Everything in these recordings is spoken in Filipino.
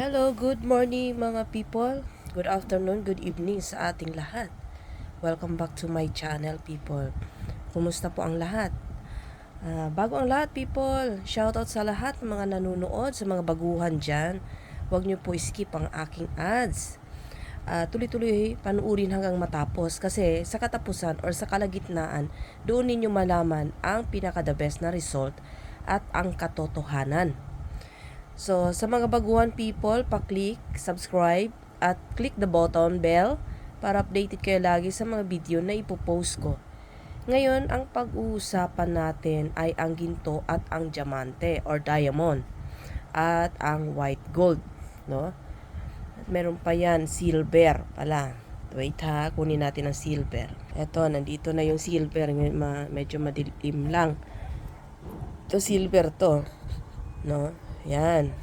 Hello, good morning mga people. Good afternoon, good evening sa ating lahat. Welcome back to my channel people. Kumusta po ang lahat? Ah, bago ang lahat people, shoutout sa lahat mga nanonood, sa mga baguhan dyan. Huwag niyo po skip ang aking ads. Ah, tuloy-tuloy panuurin hanggang matapos kasi sa katapusan or sa kalagitnaan, doon ninyo malaman ang pinaka the best na result at ang katotohanan. So, sa mga baguhan people, pa-click, subscribe, at click the button bell para updated kayo lagi sa mga video na ipopost ko. Ngayon, ang pag-uusapan natin ay ang ginto at ang diamante or diamond at ang white gold, no? At meron pa yan, silver pala. Wait ha, kunin natin ang silver. Eto, nandito na yung silver. Medyo madilim lang. Ito silver to. No? Yan.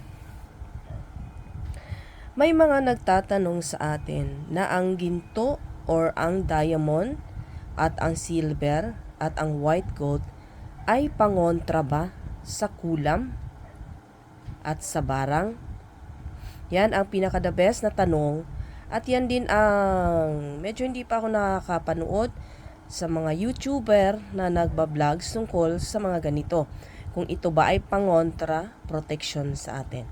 May mga nagtatanong sa atin na ang ginto or ang diamond at ang silver at ang white gold ay pangontra ba sa kulam at sa barang? Yan ang pinaka the best na tanong at yan din ang medyo hindi pa ako nakakapanood sa mga YouTuber na nagbablog tungkol sa mga ganito. Kung ito ba ay pangontra protection sa atin.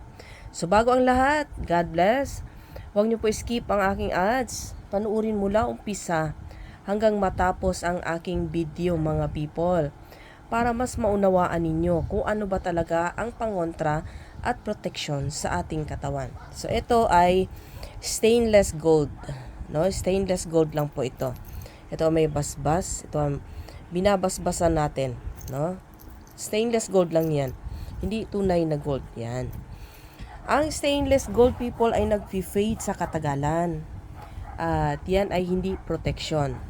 So bago ang lahat, God bless. Huwag niyo po skip ang aking ads. Panuurin mula umpisa hanggang matapos ang aking video mga people para mas maunawaan ninyo kung ano ba talaga ang pangontra at protection sa ating katawan. So ito ay stainless gold. No, stainless gold lang po ito. Ito may basbas, ito ang binabasbasan natin, no? Stainless gold lang 'yan. Hindi tunay na gold 'yan. Ang stainless gold people ay nag-fade sa katagalan. At yan ay hindi protection.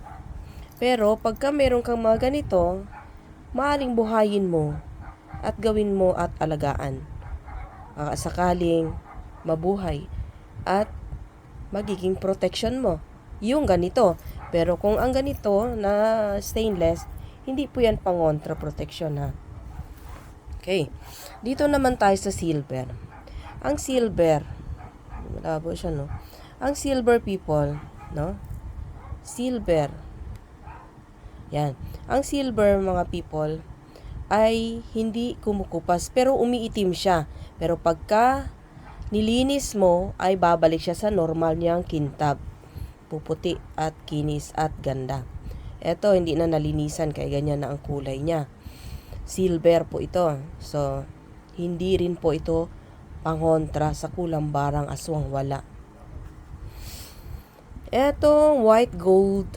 Pero pagka meron kang mga ganito, maaring buhayin mo at gawin mo at alagaan. Uh, sakaling mabuhay at magiging protection mo. Yung ganito. Pero kung ang ganito na stainless, hindi po yan pangontra protection ha. Okay. Dito naman tayo sa silver. Ang silver, malabo siya, no? Ang silver people, no? Silver. Yan. Ang silver, mga people, ay hindi kumukupas, pero umiitim siya. Pero pagka nilinis mo, ay babalik siya sa normal niyang kintab. Puputi at kinis at ganda. Ito, hindi na nalinisan, kaya ganyan na ang kulay niya. Silver po ito. So, hindi rin po ito pangontra sa kulang barang aswang wala. Etong white gold,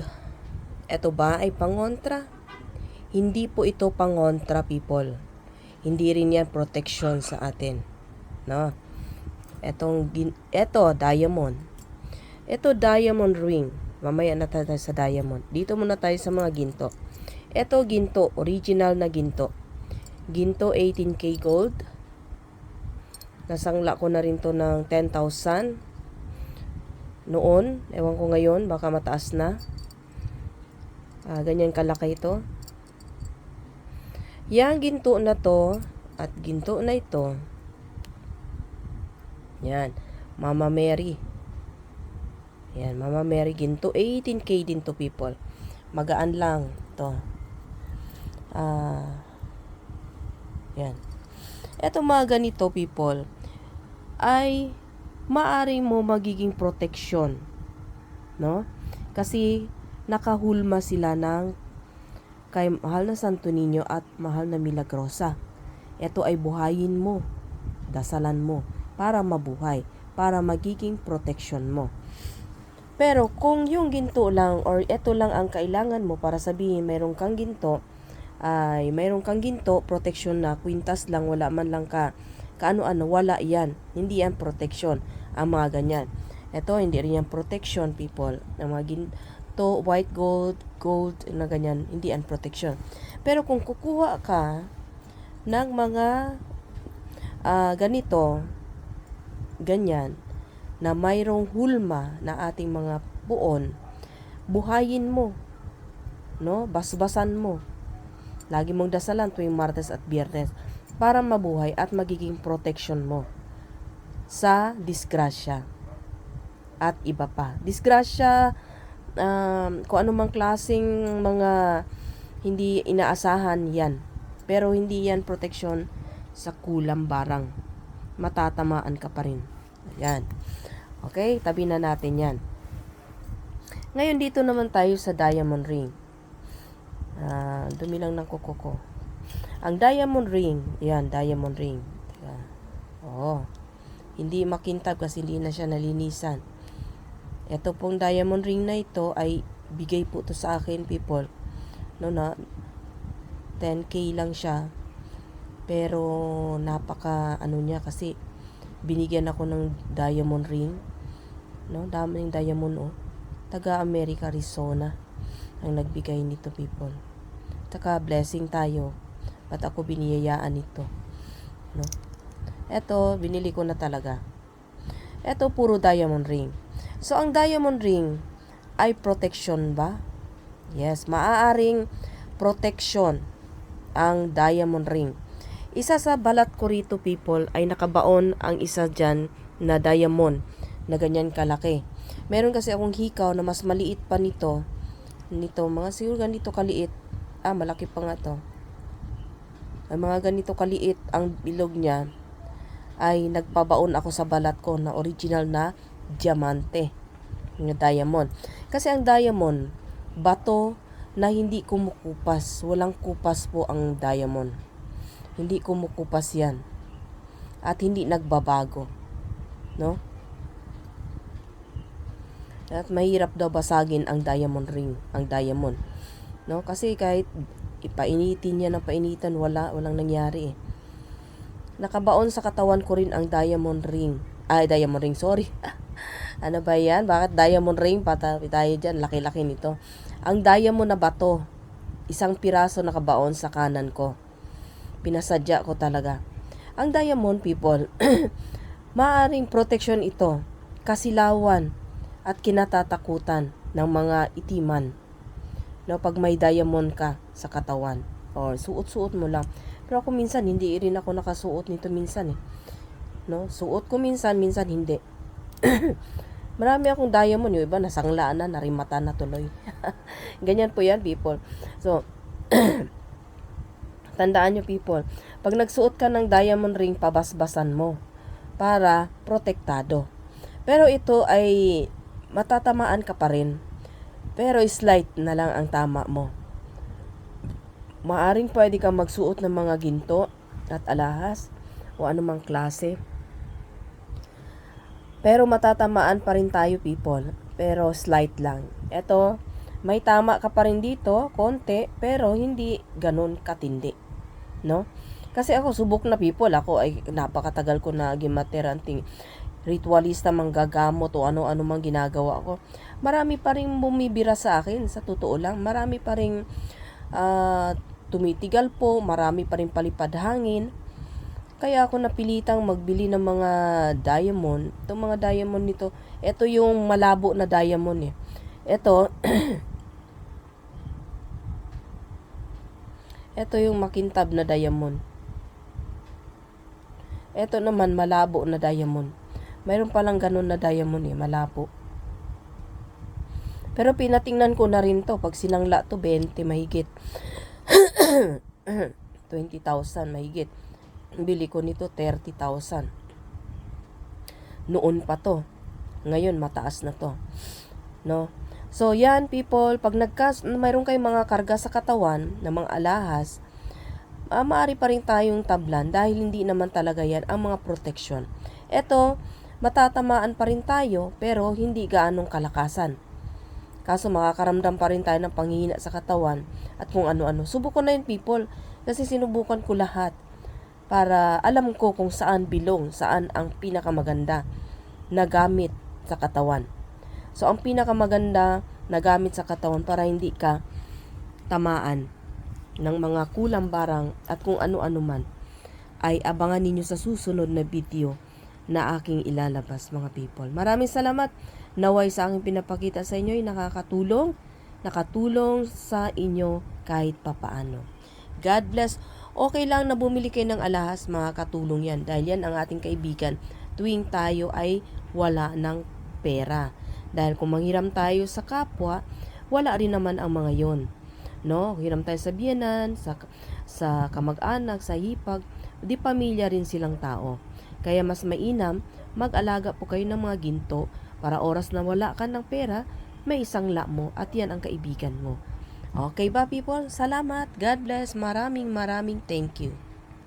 eto ba ay pangontra? Hindi po ito pangontra people. Hindi rin yan protection sa atin. No? Etong, eto diamond. Eto diamond ring. Mamaya na tayo sa diamond. Dito muna tayo sa mga ginto. Eto ginto, original na ginto. Ginto 18K gold. Nasangla ko na rin to ng 10,000 noon. Ewan ko ngayon, baka mataas na. Ah, ganyan kalaki ito. Yang ginto na to at ginto na ito. Yan. Mama Mary. Yan, Mama Mary ginto. 18K din to people. Magaan lang to. Ah, yan. Eto mga ganito people ay maari mo magiging protection. No? Kasi nakahulma sila ng kay mahal na Santo Niño at mahal na Milagrosa. Ito ay buhayin mo, dasalan mo para mabuhay, para magiging protection mo. Pero kung yung ginto lang or ito lang ang kailangan mo para sabihin mayroong kang ginto, ay mayroong kang ginto, protection na, kwintas lang, wala man lang ka kaano-ano, wala yan. Hindi yan protection, ang mga ganyan. Ito, hindi rin yan protection, people. Ang mga ginto, white gold, gold, na ganyan, hindi yan protection. Pero kung kukuha ka ng mga uh, ganito, ganyan, na mayroong hulma na ating mga buon, buhayin mo, no? Basbasan mo. Lagi mong dasalan tuwing Martes at Biyernes para mabuhay at magiging protection mo. sa disgrasya at iba pa. Disgrasya, um, kung anumang klaseng mga hindi inaasahan yan. Pero hindi yan proteksyon sa kulang barang. Matatamaan ka pa rin. Yan. Okay, tabi na natin yan. Ngayon dito naman tayo sa diamond ring. Ah, dumi lang ng kuko ko. Ang diamond ring, yan, diamond ring. Yan. Oo. Hindi makintab kasi hindi na siya nalinisan. Ito pong diamond ring na ito ay bigay po to sa akin people. No na 10k lang siya. Pero napaka ano niya kasi binigyan ako ng diamond ring. No, dami ng diamond oh. Taga America, Arizona ang nagbigay nito people. Taka blessing tayo. At ako biniyayaan nito. No? Eto, binili ko na talaga. Eto, puro diamond ring. So, ang diamond ring ay protection ba? Yes, maaaring protection ang diamond ring. Isa sa balat ko rito, people, ay nakabaon ang isa dyan na diamond na ganyan kalaki. Meron kasi akong hikaw na mas maliit pa nito. Nito, mga siguro ganito kaliit. Ah, malaki pa nga to. Ay mga ganito kaliit ang bilog niya ay nagpabaon ako sa balat ko na original na diamante na diamond. Kasi ang diamond, bato na hindi kumukupas. Walang kupas po ang diamond. Hindi kumukupas yan. At hindi nagbabago. No? At mahirap daw basagin ang diamond ring, ang diamond. No? Kasi kahit ipainitin niya ng painitan, wala, walang nangyari eh. Nakabaon sa katawan ko rin ang diamond ring. Ay, diamond ring, sorry. ano ba yan? Bakit diamond ring? Patabi tayo dyan, laki-laki nito. Ang diamond na bato, isang piraso nakabaon sa kanan ko. Pinasadya ko talaga. Ang diamond people, maaring protection ito, kasilawan, at kinatatakutan ng mga itiman. No, pag may diamond ka sa katawan or suot-suot mo lang. Pero ako minsan hindi rin ako nakasuot nito minsan eh. No, suot ko minsan, minsan hindi. Marami akong diamond, yung iba nasanglaan na, narimata na tuloy. Ganyan po yan, people. So, tandaan nyo, people. Pag nagsuot ka ng diamond ring, pabasbasan mo para protektado. Pero ito ay matatamaan ka pa rin. Pero slight na lang ang tama mo. Maaring pwede kang magsuot ng mga ginto at alahas o anumang klase. Pero matatamaan pa rin tayo people. Pero slight lang. Ito, may tama ka pa rin dito, konti, pero hindi ganun katindi. No? Kasi ako, subok na people. Ako ay napakatagal ko na gimateranting ritualista manggagamot o ano-ano mang ginagawa ko. Marami pa rin bumibira sa akin, sa totoo lang. Marami pa rin uh, tumitigal po, marami pa rin palipad hangin. Kaya ako napilitang magbili ng mga diamond. Itong mga diamond nito, ito yung malabo na diamond eh. Ito, ito yung makintab na diamond. Ito naman malabo na diamond. Mayroon palang ganun na diamond eh, malabo. Pero pinatingnan ko na rin to. Pag sinangla to, 20 mahigit. 20,000 mahigit. Bili ko nito 30,000. Noon pa to. Ngayon, mataas na to. No? So, yan people, pag nagkas, mayroon kayong mga karga sa katawan ng mga alahas, uh, maaari pa rin tayong tablan dahil hindi naman talaga yan ang mga protection. Ito, matatamaan pa rin tayo pero hindi gaanong kalakasan. Kaso makakaramdam pa rin tayo ng panghihina sa katawan at kung ano-ano. Subukan na yun people kasi sinubukan ko lahat para alam ko kung saan bilong, saan ang pinakamaganda na gamit sa katawan. So, ang pinakamaganda na gamit sa katawan para hindi ka tamaan ng mga kulang barang at kung ano-ano man ay abangan ninyo sa susunod na video na aking ilalabas mga people. Maraming salamat. Naway sa aking pinapakita sa inyo ay nakakatulong, nakatulong sa inyo kahit papaano. God bless. Okay lang na bumili kayo ng alahas, mga katulong yan. Dahil yan ang ating kaibigan tuwing tayo ay wala ng pera. Dahil kung manghiram tayo sa kapwa, wala rin naman ang mga yon. No? Hiram tayo sa biyanan, sa, sa kamag-anak, sa hipag, di pamilya rin silang tao. Kaya mas mainam, mag-alaga po kayo ng mga ginto para oras na wala ka ng pera, may isang la mo at yan ang kaibigan mo. Okay ba people? Salamat. God bless. Maraming maraming thank you.